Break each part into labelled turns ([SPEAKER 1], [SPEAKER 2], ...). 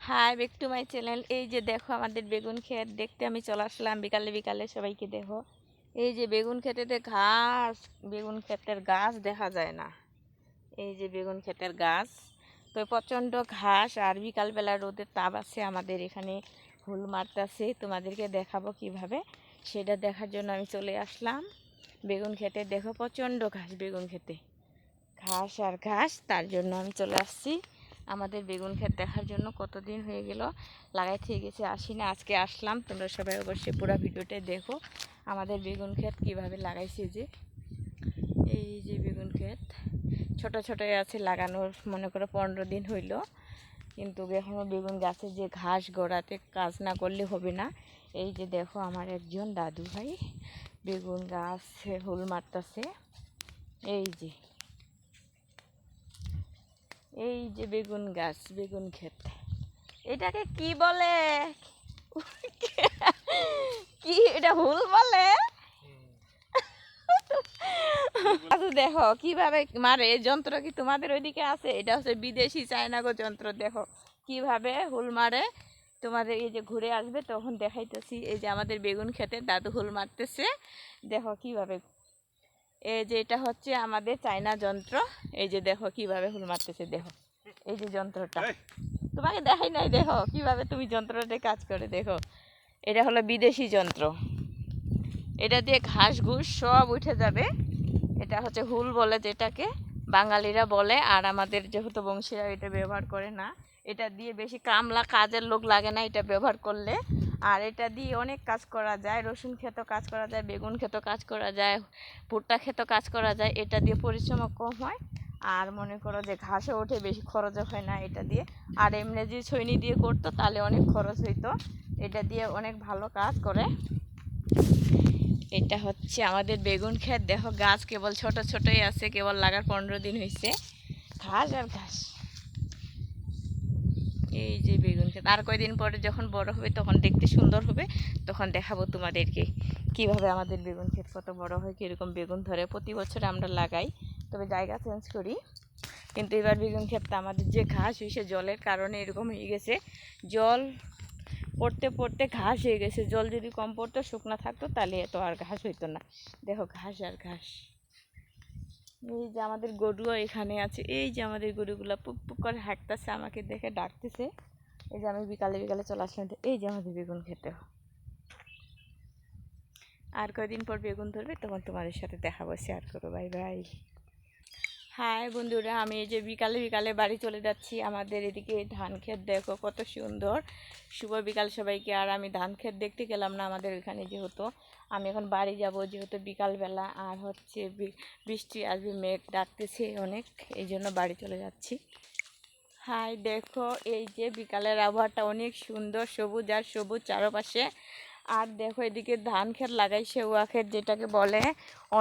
[SPEAKER 1] Hi back to my channel এই যে দেখো আমাদের বেগুন ক্ষেত, দেখতে আমি চলে আসলাম বিকালে বিকালে, সবাইকে দেখো। এই যে বেগুন ক্ষেতেতে ঘাস, বেগুন ক্ষেতের গাছ দেখা যায় না। এই যে বেগুন ক্ষেতের গাছ, তো প্রচণ্ড ঘাস, আর বিকালবেলা রোদের তাপ আছে আমাদের এখানে, হুল মারতেছে। তোমাদেরকে দেখাবো কীভাবে, সেটা দেখার জন্য আমি চলে আসলাম। বেগুন খেতে দেখো প্রচণ্ড ঘাস, বেগুন খেতে ঘাস আর ঘাস, তার জন্য আমি চলে আসছি। আমাদের বেগুন ক্ষেত দেখার জন্য কতদিন হয়ে গেল, লাগাই থেকে গেছে, আসি না, আজকে আসলাম। তোমরা সবাই অবশ্যই পুরো ভিডিওতে দেখো, আমাদের বেগুন ক্ষেত কীভাবে লাগাইছে যে। এই যে বেগুন ক্ষেত, ছোট ছোট আছে, লাগানোর মনে করো পনেরো দিন হইল। কিন্তু এখনও বেগুন গাছে যে ঘাস গোড়াতে কাজ না করলে হবে না। এই যে দেখো আমার একজন দাদু ভাই বেগুন গাছ হুল মারতেছে। এই যে। এই যে বেগুন গাছ, বেগুন ক্ষেত। এটাকে কি বলে? কি এটা হুল বলে? আচ্ছা দেখো, কীভাবে মারে? যন্ত্র কি তোমাদের ওইদিকে আছে? এটা হচ্ছে বিদেশি চায়নাগো যন্ত্র, দেখো। কীভাবে হুল মারে? তোমাদের এই যে ঘুরে আসবে, তখন দেখাইতেছি। এই যে আমাদের বেগুন খেতে দাদু হুল মারতেছে। দেখো কীভাবে এই যে এটা হচ্ছে আমাদের চায়না যন্ত্র। এই যে দেখো কীভাবে হুল মারতেছে দেখো। এই যে যন্ত্রটা। তোমাকে দেখাই নাই দেখো কীভাবে তুমি যন্ত্রটা কাজ করে দেখো। এটা হলো বিদেশি যন্ত্র। এটা দিয়ে ঘাস ঘুষ সব উঠে যাবে। এটা হচ্ছে হুল বলে যেটাকে বাঙালিরা বলে আর আমাদের যেহেতু বংশীরা এটা ব্যবহার করে না এটা দিয়ে বেশি কামলা কাজের লোক লাগে না এটা ব্যবহার করলে। আর এটা দিয়ে অনেক কাজ করা যায়। রসুন খেতেও কাজ করা যায়, বেগুন খেতেও কাজ করা যায়, ভুট্টা খেতেও কাজ করা যায়। এটা দিয়ে পরিশ্রম কম হয়। আর মনে করো যে ঘাসও ওঠে, বেশি খরচও হয় না এটা দিয়ে। আর এমনি যদি ছৈনি দিয়ে করতো, তাহলে অনেক খরচ হইতো। এটা দিয়ে অনেক ভালো কাজ করে। এটা হচ্ছে আমাদের বেগুন ক্ষেত। দেখো গাছ কেবল ছোট ছোটই আছে, কেবল লাগার পনেরো দিন হয়েছে ঘাস আর ঘাস। এই যে বেগুন ক্ষেত। আর কয়দিন পরে যখন বড় হবে, তখন দেখতে সুন্দর হবে। তখন দেখাবো তোমাদেরকে কীভাবে আমাদের বেগুন ক্ষেত কত বড় হয়, কীরকম বেগুন ধরে। প্রতি বছর আমরা লাগাই, তবে জায়গা চেঞ্জ করি। কিন্তু এবার বেগুন ক্ষেতটা আমাদের যে ঘাস হয়েছে, জলের কারণে এরকম হয়ে গেছে। জল পড়তে পড়তে ঘাস হয়ে গেছে। জল যদি কম পড়তো, শুকনো থাকতো, তাহলে এত আর ঘাস হইতো না। দেখো, ঘাস আর ঘাস। এই যে আমাদের গরুও এখানে আছে। এই যে আমাদের গরুগুলো পুক পুক করে হাঁটতেছে, আমাকে দেখে ডাকতেছে। এই যে আমি বিকালে বিকালে চলে আসলাম এই যে আমাদের বেগুন খেতে। আর কয়দিন পর বেগুন ধরবে, তখন তোমাদের সাথে দেখাবো শেয়ার করো বাই বাই। হাই বন্ধুরা, আমি এই যে বিকালে বিকালে বাড়ি চলে যাচ্ছি। আমাদের এদিকে ধান ক্ষেত দেখো কত সুন্দর। শুভ বিকাল সবাইকে। আর আমি ধান ক্ষেত দেখতে গেলাম না আমাদের ওইখানে যেহেতু। আমি এখন বাড়ি যাব যেহেতু বিকালবেলা। আর হচ্ছে বৃষ্টি আসবে, মেঘ ডাকতেছে অনেক, এই জন্য বাড়ি চলে যাচ্ছি। হাই দেখো, এই যে বিকালের আবহাওয়াটা অনেক সুন্দর, সবুজ আর সবুজ চারপাশে। আর দেখো এদিকে ধান ক্ষেত লাগাইছে উয়া ক্ষেত যেটাকে বলে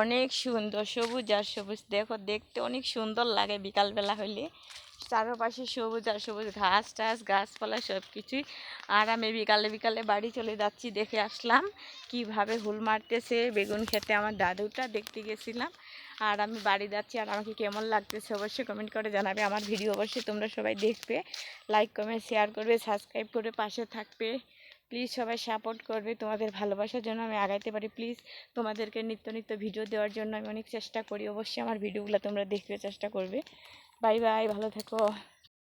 [SPEAKER 1] অনেক সুন্দর, সবুজ আর সবুজ। দেখো, দেখতে অনেক সুন্দর লাগে বিকালবেলা হইলে। চারপাশে সবুজ আর সবুজ, ঘাস টাস, গাছপালা সব কিছুই আর আমি বিকালে বিকালে বাড়ি চলে যাচ্ছি, দেখে আসলাম কীভাবে হুল মারতেছে বেগুন খেতে আমার দাদুটা, দেখতে গেছিলাম। আর আমি বাড়ি যাচ্ছি, আর আমাকে কেমন লাগতেছে অবশ্যই কমেন্ট করে জানাবে। আমার ভিডিও অবশ্যই তোমরা সবাই দেখবে লাইক কমেন্ট শেয়ার করবে সাবস্ক্রাইব করে পাশে থাকবে। প্লিজ সবাই সাপোর্ট করবে। তোমাদের ভালোবাসার জন্য আমি আগাইতে পারি। প্লিজ তোমাদেরকে নিত্য নিত্য ভিডিও দেওয়ার জন্য আমি অনেক চেষ্টা করি। অবশ্যই আমার ভিডিওগুলো তোমরা দেখতে চেষ্টা করবে। বাই বাই ভালো থেকো।